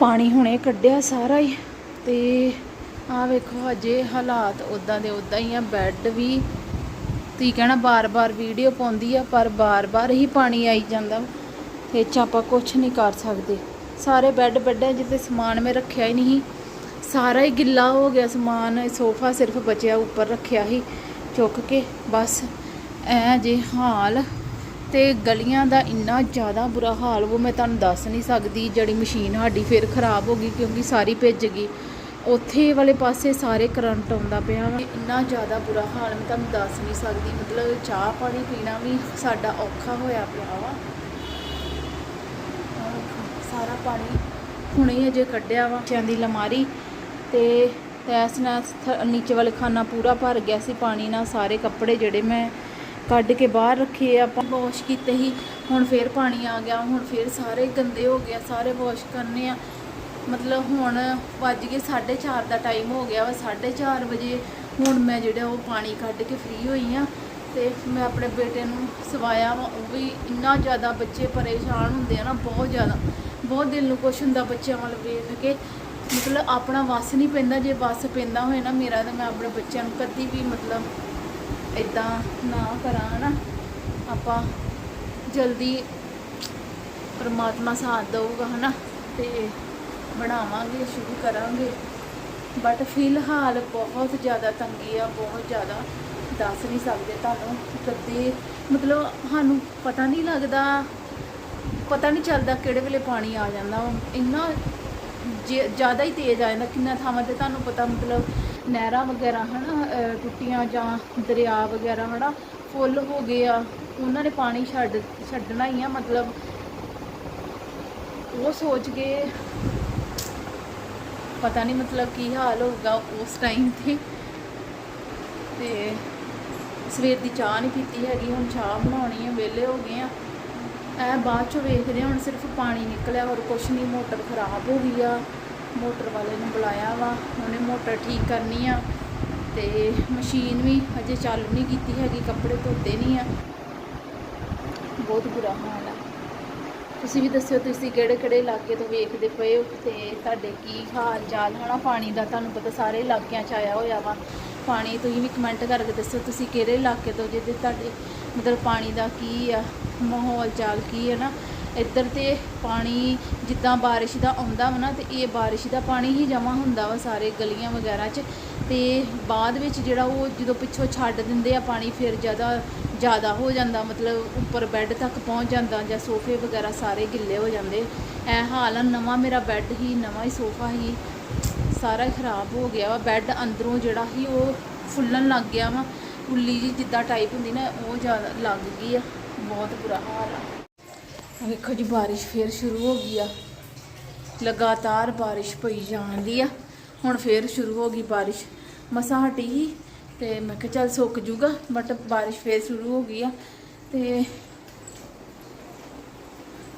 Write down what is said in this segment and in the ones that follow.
ਪਾਣੀ ਹੁਣੇ ਕੱਢਿਆ ਸਾਰਾ ਹੀ ਤੇ ਆ ਵੇਖੋ ਹਜੇ ਹਾਲਾਤ ਉਦਾਂ ਦੇ ਉਦਾਂ ਹੀ ਆ ਬੈੱਡ ਵੀ ਤੁਸੀਂ ਕਹਿਣਾ ਬਾਰ-ਬਾਰ ਵੀਡੀਓ ਪਾਉਂਦੀ ਆ, ਪਰ ਬਾਰ-ਬਾਰ ਹੀ ਪਾਣੀ ਆਈ ਜਾਂਦਾ ਤੇ ਇਹ 'ਚ ਆਪਾਂ ਕੁਝ ਨਹੀਂ ਕਰ ਸਕਦੇ। ਸਾਰੇ ਬੈੱਡ ਬੈੱਡਾਂ ਜਿੱਤੇ ਸਮਾਨ ਮੈਂ ਰੱਖਿਆ ਹੀ ਨਹੀਂ ਸਾਰਾ ਹੀ ਗਿੱਲਾ ਹੋ ਗਿਆ ਸਮਾਨ ਸੋਫਾ ਸਿਰਫ ਬਚਿਆ, ਉੱਪਰ ਰੱਖਿਆ ਹੀ ਚੁੱਕ ਕੇ, ਬਸ। ਐ ਜੇ ਹਾਲ ਤੇ ਗਲੀਆਂ ਦਾ ਇੰਨਾ ਜ਼ਿਆਦਾ ਬੁਰਾ ਹਾਲ ਉਹ ਮੈਂ ਤੁਹਾਨੂੰ ਦੱਸ ਨਹੀਂ ਸਕਦੀ, ਜਿਹੜੀ ਮਸ਼ੀਨ ਸਾਡੀ ਫਿਰ ਖਰਾਬ ਹੋ ਗਈ ਕਿਉਂਕਿ ਸਾਰੀ ਭਿੱਜ ਗਈ। ਉੱਥੇ ਵਾਲੇ ਪਾਸੇ ਸਾਰੇ ਕਰੰਟ ਆਉਂਦਾ ਪਿਆ ਵਾ। ਇੰਨਾ ਜ਼ਿਆਦਾ ਬੁਰਾ ਹਾਲ ਮੈਂ ਤੁਹਾਨੂੰ ਦੱਸ ਨਹੀਂ ਸਕਦੀ, ਮਤਲਬ ਚਾਹ ਪਾਣੀ ਪੀਣਾ ਵੀ ਸਾਡਾ ਔਖਾ ਹੋਇਆ ਪਿਆ ਵਾ। ਸਾਰਾ ਪਾਣੀ ਹੁਣੇ ਅਜੇ ਕੱਢਿਆ ਵਾ, ਬੱਚਿਆਂ ਦੀ ਲਮਾਰੀ ਤੇ ਤੈਸ ਨਾਲ ਥ- ਨੀਚੇ ਵਾਲੇ ਖਾਨਾ ਪੂਰਾ ਭਰ ਗਿਆ ਸੀ ਪਾਣੀ ਨਾਲ, ਸਾਰੇ ਕੱਪੜੇ ਜਿਹੜੇ ਮੈਂ ਕੱਢ ਕੇ ਬਾਹਰ ਰੱਖੇ ਆਪਾਂ। ਵਾਸ਼ ਕੀਤੇ ਹੀ, ਹੁਣ ਫੇਰ ਪਾਣੀ ਆ ਗਿਆ, ਹੁਣ ਫੇਰ ਸਾਰੇ ਗੰਦੇ ਹੋ ਗਏ ਸਾਰੇ ਵਾਸ਼ ਕਰਨੇ ਆ। ਮਤਲਬ ਹੁਣ ਵੱਜ ਗਏ 4:30 ਦਾ ਟਾਈਮ ਹੋ ਗਿਆ ਵਾ 4:30 ਵਜੇ ਹੁਣ ਮੈਂ ਜਿਹੜਾ ਉਹ ਪਾਣੀ ਕੱਢ ਕੇ ਫ੍ਰੀ ਹੋਈ ਆ ਤੇ ਮੈਂ ਆਪਣੇ ਬੇਟੇ ਨੂੰ ਸਵਾਇਆ ਵਾ, ਉਹ ਵੀ ਇੰਨਾ ਜ਼ਿਆਦਾ ਬੱਚੇ ਪਰੇਸ਼ਾਨ ਹੁੰਦੇ ਆ ਨਾ, ਬਹੁਤ ਜ਼ਿਆਦਾ। ਬਹੁਤ ਦਿਲ ਨੂੰ ਕੁਛ ਹੁੰਦਾ ਬੱਚਿਆਂ ਵੱਲ ਵੇਖ ਕੇ। ਮਤਲਬ ਆਪਣਾ ਵਸ ਨਹੀਂ ਪੈਂਦਾ, ਜੇ ਵਸ ਪੈਂਦਾ ਹੋਏ ਨਾ ਮੇਰਾ ਤਾਂ ਮੈਂ ਆਪਣੇ ਬੱਚਿਆਂ ਨੂੰ ਕਦੀ ਵੀ ਮਤਲਬ ਇਦਾਂ ਨਾ ਕਰਾਂ ਨਾ ਆਪਾਂ ਜਲਦੀ ਪਰਮਾਤਮਾ ਸਾਥ ਦਊਗਾ, ਹਨਾ? ਤੇ ਬਣਾਵਾਂਗੇ, ਸ਼ੁਰੂ ਕਰਾਂਗੇ। ਬਟ ਫਿਲਹਾਲ ਬਹੁਤ ਜ਼ਿਆਦਾ ਤੰਗੀ ਆ, ਬਹੁਤ ਜ਼ਿਆਦਾ ਦੱਸ ਨਹੀਂ ਸਕਦੇ ਤੁਹਾਨੂੰ। ਕਦੇ ਮਤਲਬ ਸਾਨੂੰ ਪਤਾ ਨਹੀਂ ਲੱਗਦਾ, ਪਤਾ ਨਹੀਂ ਚੱਲਦਾ ਕਿਹੜੇ ਵੇਲੇ ਪਾਣੀ ਆ ਜਾਂਦਾ। ਇੰਨਾ ਜੇ- ਜ਼ਿਆਦਾ ਹੀ ਤੇਜ਼ ਆ ਜਾਂਦਾ, ਕਿੰਨਾ ਥਾਵਾਂ ਤੇ ਤੁਹਾਨੂੰ ਪਤਾ ਮਤਲਬ ਨਹਿਰਾਂ ਵਗੈਰਾ, ਹਨਾ, ਅਹ, ਟੁੱਟੀਆਂ ਜਾਂ ਦਰਿਆ ਵਗੈਰਾ, ਹਨਾ, ਫੁੱਲ ਹੋ ਗਏ ਆ, ਉਹਨਾਂ ਨੇ ਪਾਣੀ ਛੱਡ, ਛੱਡਣਾ ਹੀ ਆ, ਮਤਲਬ ਉਹ ਸੋਚ ਕੇ ਪਤਾ ਨਹੀਂ ਮਤਲਬ ਕੀ ਹਾਲ ਹੋਊਗਾ ਉਸ ਟਾਈਮ ਤੇ। ਤੇ ਸਵੇਰ ਦੀ ਚਾਹ ਨਹੀਂ ਪੀਤੀ ਹੈਗੀ, ਹੁਣ ਚਾਹ ਬਣਾਉਣੀ ਹੈ ਵਿਹਲੇ ਹੋ ਗਏ ਆ। ਐ ਬਾਅਦ 'ਚੋਂ ਵੇਖਦੇ ਹਾਂ ਹੁਣ ਸਿਰਫ ਪਾਣੀ ਨਿਕਲਿਆ, ਹੋਰ ਕੁਛ ਨਹੀਂ ਮੋਟਰ ਖਰਾਬ ਹੋ ਗਈ ਆ। ਮੋਟਰ ਵਾਲੇ ਨੂੰ ਬੁਲਾਇਆ ਵਾ, ਉਹਨੇ ਮੋਟਰ ਠੀਕ ਕਰਨੀ ਆ ਤੇ ਮਸ਼ੀਨ ਵੀ ਅਜੇ ਚਾਲੂ ਨਹੀਂ ਕੀਤੀ ਹੈਗੀ, ਕੱਪੜੇ ਧੋਤੇ ਨਹੀਂ ਆ। ਬਹੁਤ ਬੁਰਾ ਹਾਲ ਆ। ਤੁਸੀਂ ਵੀ ਦੱਸਿਓ, ਤੁਸੀਂ ਕਿਹੜੇ ਕਿਹੜੇ ਇਲਾਕੇ ਤੋਂ ਵੇਖਦੇ ਪਏ ਹੋ ਤੇ ਤੁਹਾਡੇ ਕੀ ਹਾਲ ਚਾਲ ਹਨਾ, ਪਾਣੀ ਦਾ ਤੁਹਾਨੂੰ ਪਤਾ ਸਾਰੇ ਇਲਾਕਿਆਂ 'ਚ ਆਇਆ ਹੋਇਆ ਵਾ। ਪਾਣੀ ਤੁਸੀਂ ਵੀ ਕਮੈਂਟ ਕਰਕੇ ਦੱਸੋ ਤੁਸੀਂ ਕਿਹੜੇ ਇਲਾਕੇ ਤੋਂ ਜਿਹਦੇ ਤੁਹਾਡੇ ਮਤਲਬ ਪਾਣੀ ਦਾ ਕੀ ਆ ਮਾਹੌਲ ਚਾਲ ਕੀ ਹੈ ਨਾ? ਇੱਧਰ ਤੇ ਪਾਣੀ, ਜਿੱਦਾਂ ਬਾਰਿਸ਼ ਦਾ ਆਉਂਦਾ ਵਾ ਨਾ, ਤੇ ਇਹ ਬਾਰਿਸ਼ ਦਾ ਪਾਣੀ ਹੀ ਜਮ੍ਹਾਂ ਹੁੰਦਾ ਵਾ ਸਾਰੇ ਗਲੀਆਂ ਵਗੈਰਾ 'ਚ। ਤੇ ਬਾਅਦ ਵਿੱਚ ਜਿਹੜਾ ਉਹ ਜਦੋਂ ਪਿੱਛੋਂ ਛੱਡ ਦਿੰਦੇ ਆ ਪਾਣੀ, ਫਿਰ ਜ਼ਿਆਦਾ ਜ਼ਿਆਦਾ ਹੋ ਜਾਂਦਾ, ਮਤਲਬ ਉੱਪਰ ਬੈੱਡ ਤੱਕ ਪਹੁੰਚ ਜਾਂਦਾ ਜਾਂ ਸੋਫੇ ਵਗੈਰਾ ਸਾਰੇ ਗਿੱਲੇ ਹੋ ਜਾਂਦੇ। ਐ ਹਾਲ ਆ, ਨਵਾਂ ਮੇਰਾ ਬੈੱਡ ਹੀ, ਨਵਾਂ ਹੀ ਸੋਫਾ ਹੀ, ਸਾਰਾ ਹੀ ਖਰਾਬ ਹੋ ਗਿਆ ਵਾ। ਬੈੱਡ ਅੰਦਰੋਂ ਜਿਹੜਾ ਹੀ ਉਹ ਫੁੱਲਣ ਲੱਗ ਗਿਆ ਵਾ। ਉੱਲੀ ਜੀ ਜਿੱਦਾਂ ਟਾਈਪ ਹੁੰਦੀ ਨਾ, ਉਹ ਜ਼ਿਆਦਾ ਲੱਗ ਗਈ ਆ। ਬਹੁਤ ਬੁਰਾ ਹਾਲ ਆ। ਵੇਖੋ ਜੀ, ਬਾਰਿਸ਼ ਫੇਰ ਸ਼ੁਰੂ ਹੋ ਗਈ ਆ। ਲਗਾਤਾਰ ਬਾਰਿਸ਼ ਪਈ ਜਾਂਦੀ ਆ। ਹੁਣ ਫੇਰ ਸ਼ੁਰੂ ਹੋ ਗਈ ਬਾਰਿਸ਼। ਮਸਾਂ ਹਟੀ ਹੀ ਤੇ ਮੈਂ ਕਿਹਾ ਚੱਲ ਸੁੱਕ ਜੂਗਾ ਬਟ ਬਾਰਿਸ਼ ਫੇਰ ਸ਼ੁਰੂ ਹੋ ਗਈ ਆ ਤੇ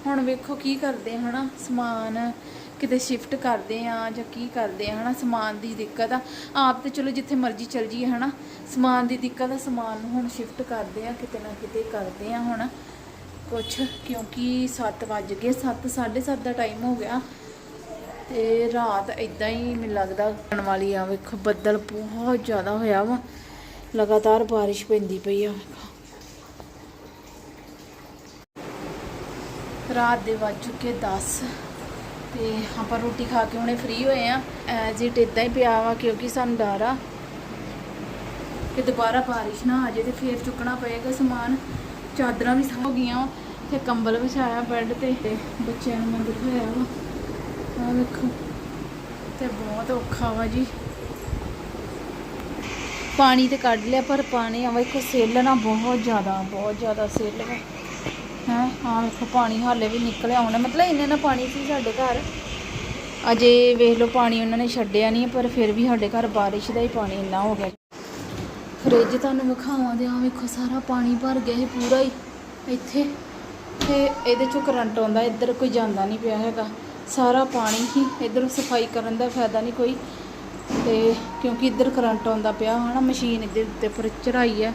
ਹੁਣ ਵੇਖੋ ਕੀ ਕਰਦੇ ਆ, ਹਨਾ? ਸਮਾਨ ਕਿਤੇ ਸ਼ਿਫਟ ਕਰਦੇ ਆ ਜਾਂ ਕੀ ਕਰਦੇ ਆ, ਹਨਾ? ਸਮਾਨ ਦੀ ਦਿੱਕਤ ਆ। ਆਪ ਤੇ ਚਲੋ ਜਿੱਥੇ ਮਰਜ਼ੀ ਚਲ ਜੀਏ ਹਨਾ? ਸਮਾਨ ਦੀ ਦਿੱਕਤ ਆ, ਸਮਾਨ ਨੂੰ ਹੁਣ ਸ਼ਿਫਟ ਕਰਦੇ ਆ, ਕਿਤੇ ਨਾ ਕਿਤੇ ਕਰਦੇ ਆ ਹੁਣ ਕੁਛ, ਕਿਉਂਕਿ 7 ਵੱਜ ਗਏ 7 7:30 ਦਾ ਟਾਈਮ ਹੋ ਗਿਆ। ਤੇ ਰਾਤ ਇਦਾਂ ਹੀ ਮੈਨੂੰ ਲੱਗਦਾ ਆਉਣ ਵਾਲੀ ਆ, ਵੇਖੋ, ਬੱਦਲ ਬਹੁਤ ਜ਼ਿਆਦਾ ਹੋਇਆ ਵਾ। ਲਗਾਤਾਰ ਬਾਰਿਸ਼ ਪੈਂਦੀ ਪਈ ਆ ਰਾਤ ਦੇ ਵੱਜ ਚੁੱਕੇ 10 ਤੇ ਆਪਾਂ ਰੋਟੀ ਖਾ ਕੇ ਹੁਣੇ ਫ੍ਰੀ ਹੋਏ ਆ। ਐਜ਼ ਇਟ ਇਦਾਂ ਹੀ ਪਿਆ ਵਾ, ਕਿਉਂਕਿ ਸਾਨੂੰ ਡਰ ਆ ਕਿ ਦੁਬਾਰਾ ਬਾਰਿਸ਼ ਨਾ ਆ ਜਾਏ ਤੇ ਫੇਰ ਚੁੱਕਣਾ ਪਏਗਾ ਸਮਾਨ। ਚਾਦਰਾਂ ਵੀ ਹੋ ਗਈਆਂ ਤੇ ਕੰਬਲ ਵਿਛਾਇਆ ਬੈੱਡ ਤੇ ਤੇ ਬੱਚਿਆਂ ਨੂੰ ਮੈਂ ਬਿਠਾਇਆ ਵਾ। ਆਹ ਵੇਖੋ ਤੇ ਬਹੁਤ ਔਖਾ ਵਾ ਜੀ। ਪਾਣੀ ਤੇ ਕੱਢ ਲਿਆ, ਪਰ ਪਾਣੀ ਆ ਵੇਖੋ ਸੇਲ ਨਾ ਬਹੁਤ ਜ਼ਿਆਦਾ ਬਹੁਤ ਜ਼ਿਆਦਾ ਸੇਲ ਵਾ ਹੈ ਹਾਂ ਵੇਖੋ ਪਾਣੀ ਹਾਲੇ ਵੀ ਨਿਕਲਿਆ ਹੁਣ। ਮਤਲਬ ਇੰਨੇ ਨਾ ਪਾਣੀ ਸੀ ਸਾਡੇ ਘਰ। ਅਜੇ ਵੇਖ ਲਓ, ਪਾਣੀ ਉਹਨਾਂ ਨੇ ਛੱਡਿਆ ਨਹੀਂ, ਪਰ ਫਿਰ ਵੀ ਸਾਡੇ ਘਰ ਬਾਰਿਸ਼ ਦਾ ਹੀ ਪਾਣੀ ਇੰਨਾ ਹੋ ਗਿਆ। ਫ੍ਰਿਜ ਤੁਹਾਨੂੰ ਵਿਖਾਵਾਂ ਤੇ ਆ ਵੇਖੋ ਸਾਰਾ ਪਾਣੀ ਭਰ ਗਿਆ ਸੀ ਪੂਰਾ ਹੀ। ਇੱਥੇ ਤੇ ਇਹਦੇ ਚੋਂ ਕਰੰਟ ਆਉਂਦਾ, ਇੱਧਰ ਕੋਈ ਜਾਂਦਾ ਨਹੀਂ ਪਿਆ ਹੈਗਾ। ਸਾਰਾ ਪਾਣੀ ਹੀ ਇੱਧਰ ਸਫ਼ਾਈ ਕਰਨ ਦਾ ਫਾਇਦਾ ਨਹੀਂ ਕੋਈ। ਤੇ ਕਿਉਂਕਿ ਇੱਧਰ ਕਰੰਟ ਆਉਂਦਾ ਪਿਆ, ਹਨਾ, ਮਸ਼ੀਨ ਇਹਦੇ ਉੱਤੇ ਪਰ ਚੜਾਈ ਹੈ।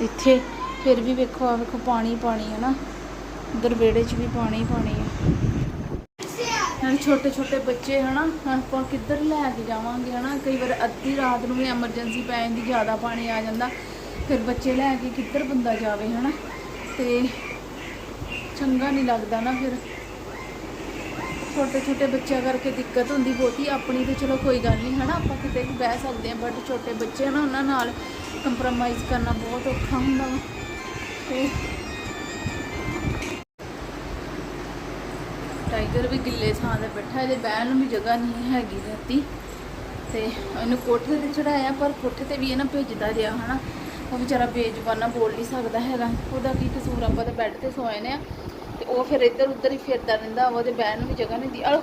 ਇੱਥੇ ਫਿਰ ਵੀ ਵੇਖੋ ਆ ਵੇਖੋ, ਪਾਣੀ ਪਾਣੀ ਹੈ ਨਾ। ਇੱਧਰ ਵਿਹੜੇ 'ਚ ਵੀ ਪਾਣੀ ਪਾਣੀ ਹੈ। ਹਨ ਛੋਟੇ ਛੋਟੇ ਬੱਚੇ, ਹਨਾ ਆਪਾਂ ਕਿੱਧਰ ਲੈ ਕੇ ਜਾਵਾਂਗੇ, ਹਨਾ? ਕਈ ਵਾਰ ਅੱਧੀ ਰਾਤ ਨੂੰ ਵੀ ਐਮਰਜੈਂਸੀ ਪੈ ਜਾਂਦੀ, ਜ਼ਿਆਦਾ ਪਾਣੀ ਆ ਜਾਂਦਾ, ਫਿਰ ਬੱਚੇ ਲੈ ਕੇ ਕਿੱਧਰ ਬੰਦਾ ਜਾਵੇ, ਹਨਾ? ਤੇ ਚੰਗਾ ਨਹੀਂ ਲੱਗਦਾ ਨਾ ਫਿਰ। ਛੋਟੇ ਛੋਟੇ ਬੱਚਿਆਂ ਕਰਕੇ ਦਿੱਕਤ ਹੁੰਦੀ ਬਹੁਤੀ, ਆਪਣੀ ਤੇ ਚਲੋ ਕੋਈ ਗੱਲ ਨਹੀਂ, ਹਨਾ? ਆਪਾਂ ਕਿਤੇ ਵੀ ਬਹਿ ਸਕਦੇ ਆ ਬਟ ਛੋਟੇ ਬੱਚੇ ਆ ਨਾ ਉਹਨਾਂ ਨਾਲ ਕੰਪਰੋਮਾਈਜ਼ ਕਰਨਾ ਬਹੁਤ ਔਖਾ ਹੁੰਦਾ ਵਾ। ਤੇ ਟਾਈਗਰ ਵੀ ਗਿੱਲੇ ਥਾਂ ਤੇ ਬੈਠਾ ਇਹਦੇ ਬਹਿਣ ਨੂੰ ਵੀ ਜਗ੍ਹਾ ਨਹੀਂ ਹੈਗੀ ਰਾਤੀ ਤੇ ਇਹਨੂੰ ਕੋਠੇ ਤੇ ਚੜਾਇਆ ਪਰ ਕੋਠੇ ਤੇ ਵੀ ਇਹ ਨਾ ਭੇਜਦਾ ਰਿਹਾ ਹਨਾ। ਉਹ ਵਿਚਾਰਾ ਬੇਜ਼ੁਬਾਨਾ ਬੋਲ ਨਹੀਂ ਸਕਦਾ ਹੈਗਾ। ਉਹਦਾ ਕੀ ਕਸੂਰ ਆਪਾਂ ਤਾਂ ਬੈੱਡ ਤੇ ਸੋਏ ਨੇ ਆ। ਤੇ ਉਹ ਫਿਰ ਇੱਧਰ ਉੱਧਰ ਹੀ ਫਿਰਦਾ ਰਹਿੰਦਾ ਵਾ, ਉਹਦੇ ਬਹਿਣ ਨੂੰ ਵੀ ਜਗ੍ਹਾ ਨਹੀਂ ਦੀ ਆਲੋ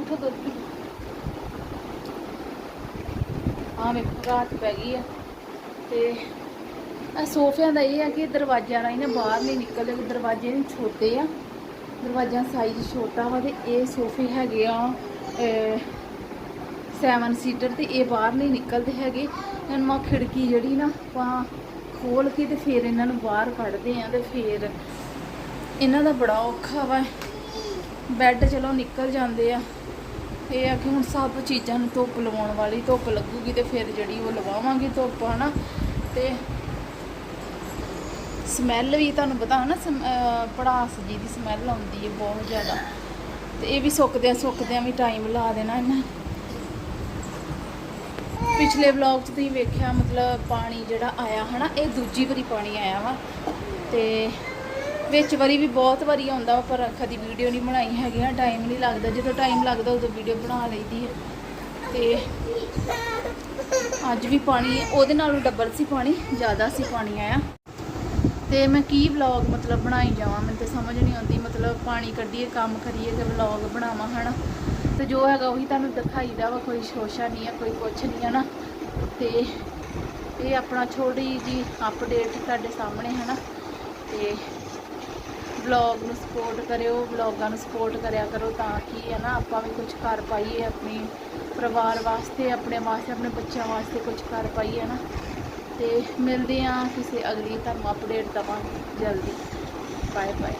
ਉਠੋ ਦੁੱਧ ਆ ਵੇਖੋ ਰਾਤ ਪੈ ਗਈ ਆ। ਤੇ ਆ ਸੋਫਿਆਂ ਦਾ ਇਹ ਆ ਕਿ ਦਰਵਾਜ਼ਿਆਂ ਰਾਹੀਂ ਨਾ ਬਾਹਰ ਨਹੀਂ ਨਿਕਲਦੇ ਦਰਵਾਜ਼ੇ ਨੇ ਛੋਟੇ ਆ। ਦਰਵਾਜ਼ਾ ਸਾਈਜ਼ ਛੋਟਾ ਵਾ ਤੇ ਇਹ ਸੋਫੇ ਹੈਗੇ ਆ 7 ਸੀਟਰ ਤੇ ਇਹ ਬਾਹਰ ਨਹੀਂ ਨਿਕਲਦੇ ਹੈਗੇ। ਇਹਨਾਂ ਮਾ ਖਿੜਕੀ ਜਿਹੜੀ ਨਾ ਆਪਾਂ ਖੋਲ ਕੇ ਤੇ ਫਿਰ ਇਹਨਾਂ ਨੂੰ ਬਾਹਰ ਕੱਢਦੇ ਆ ਤੇ ਫਿਰ ਇਹਨਾਂ ਦਾ ਬੜਾ ਔਖਾ ਵਾ। ਬੈੱਡ ਚਲੋ ਨਿਕਲ ਜਾਂਦੇ ਆ। ਇਹ ਆ ਕਿ ਹੁਣ ਸਭ ਚੀਜ਼ਾਂ ਨੂੰ ਧੁੱਪ ਲਵਾਉਣ ਵਾਲੀ ਧੁੱਪ ਲੱਗੂਗੀ ਤੇ ਫਿਰ ਜਿਹੜੀ ਉਹ ਲਵਾਵਾਂਗੇ ਧੁੱਪ, ਹਨਾ? ਤੇ ਸਮੈਲ ਵੀ ਤੁਹਾਨੂੰ ਪਤਾ ਹੈ ਨਾ ਸਮ- ਅਹ ਪੜਾਸ ਜੀ ਦੀ ਸਮੈਲ ਆਉਂਦੀ ਹੈ ਬਹੁਤ ਜ਼ਿਆਦਾ। ਤੇ ਇਹ ਵੀ ਸੁੱਕਦਿਆਂ ਸੁੱਕਦਿਆਂ ਵੀ ਟਾਈਮ ਲਾ ਦੇਣਾ ਇਹਨਾਂ ਪਿਛਲੇ ਵਲੌਗ 'ਚ ਤੁਸੀਂ ਵੇਖਿਆ, ਮਤਲਬ ਪਾਣੀ ਜਿਹੜਾ ਆਇਆ ਹਨਾ, ਇਹ ਦੂਜੀ ਵਾਰੀ ਪਾਣੀ ਆਇਆ ਵਾ। ਤੇ ਵਿੱਚ ਵਾਰੀ ਵੀ ਬਹੁਤ ਵਾਰੀ ਆਉਂਦਾ ਵਾ, ਪਰ ਕਦੀ ਵੀਡੀਓ ਨਹੀਂ ਬਣਾਈ ਹੈਗੀ ਆ ਟਾਈਮ ਨਹੀਂ ਲੱਗਦਾ। ਜਦੋਂ ਟਾਈਮ ਲੱਗਦਾ, ਉਦੋਂ ਵੀਡੀਓ ਬਣਾ ਲਈਦੀ ਹੈ। ਤੇ ਅੱਜ ਵੀ ਪਾਣੀ, ਉਹਦੇ ਨਾਲੋਂ ਡਬਲ ਸੀ ਪਾਣੀ, ਜ਼ਿਆਦਾ ਸੀ ਪਾਣੀ ਆਇਆ। ਤੇ ਮੈਂ ਕੀ ਵਲੌਗ ਮਤਲਬ ਬਣਾਈ ਜਾਵਾਂ? ਮੈਨੂੰ ਤੇ ਸਮਝ ਨਹੀਂ ਆਉਂਦੀ, ਮਤਲਬ ਪਾਣੀ ਕੱਢੀਏ, ਕੰਮ ਕਰੀਏ ਤੇ ਵਲੌਗ ਬਣਾਵਾਂ, ਹਨਾ? ਤੇ ਜੋ ਹੈਗਾ ਉਹੀ ਤੁਹਾਨੂੰ ਦਿਖਾਈਦਾ ਵਾ, ਕੋਈ ਸ਼ੋਸ਼ਾ ਨਹੀਂ ਆ, ਕੋਈ ਕੁਛ ਨਹੀਂ ਹੈ ਨਾ। ਤੇ ਇਹ ਆਪਣਾ ਛੋਟੀ ਜੀ ਅਪਡੇਟ ਤੁਹਾਡੇ ਸਾਹਮਣੇ ਹੈ ਨਾ ਤੇ ਵਲੌਗ ਨੂੰ ਸਪੋਰਟ ਕਰਿਓ ਵਲੌਗਾਂ ਨੂੰ ਸਪੋਰਟ ਕਰਿਆ ਕਰੋ ਤਾਂ ਕਿ, ਹੈ ਨਾ, ਆਪਾਂ ਵੀ ਕੁਝ ਕਰ ਪਾਈਏ, ਆਪਣੀ ਪਰਿਵਾਰ ਵਾਸਤੇ, ਆਪਣੇ ਵਾਸਤੇ, ਆਪਣੇ ਬੱਚਿਆਂ ਵਾਸਤੇ ਕੁਝ ਕਰ ਪਾਈਏ ਹੈ ਨਾ ਤੇ ਮਿਲਦੇ ਆ ਕਿਸੇ ਅਗਲੀ ਤੁਹਾਨੂੰ ਅਪਡੇਟ ਦਵਾਂਗੇ। ਜਲਦੀ। Bye bye